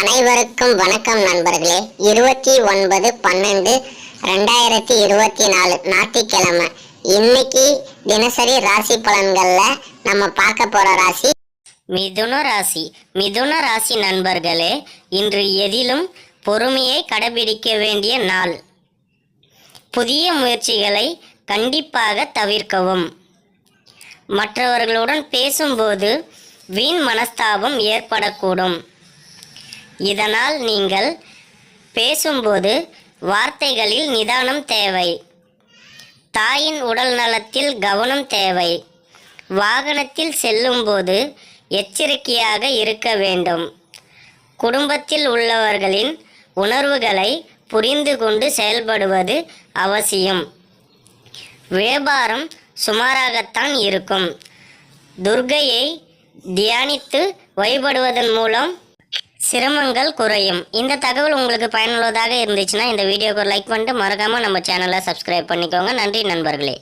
அனைவருக்கும் வணக்கம் நண்பர்களே. இருபத்தி ஒன்பது பன்னெண்டு ரெண்டாயிரத்தி இருபத்தி நாலு ஞாயிற்றுக்கிழமை. இன்னைக்கு தினசரி ராசி பலன்களில் நம்ம பார்க்க போகிற ராசி? மிதுன ராசி. மிதுன ராசி நண்பர்களே இன்று எதிலும் பொறுமையை கடைபிடிக்க வேண்டிய நாள். புதிய முயற்சிகளை கண்டிப்பாக தவிர்க்கவும். மற்றவர்களுடன் பேசும்போது வீண் மனஸ்தாபம் ஏற்படக்கூடும். இதனால் நீங்கள் பேசும்போது வார்த்தைகளில் நிதானம் தேவை. தாயின் உடல் நலத்தில் கவனம் தேவை. வாகனத்தில் செல்லும்போது எச்சரிக்கையாக இருக்க வேண்டும். குடும்பத்தில் உள்ளவர்களின் உணர்வுகளை புரிந்து கொண்டு செயல்படுவது அவசியம். வியாபாரம் சுமாராகத்தான் இருக்கும். துர்கையை தியானித்து வழிபடுவதன் மூலம் சிரமங்கள் குறையும். இந்த தகவல் உங்களுக்கு பயனுள்ளதாக இருந்துச்சுன்னா இந்த வீடியோக்கு லைக் பண்ணிட்டு மறக்காமல் நம்ம சேனலை சப்ஸ்கிரைப் பண்ணிக்கோங்க. நன்றி நண்பர்களே.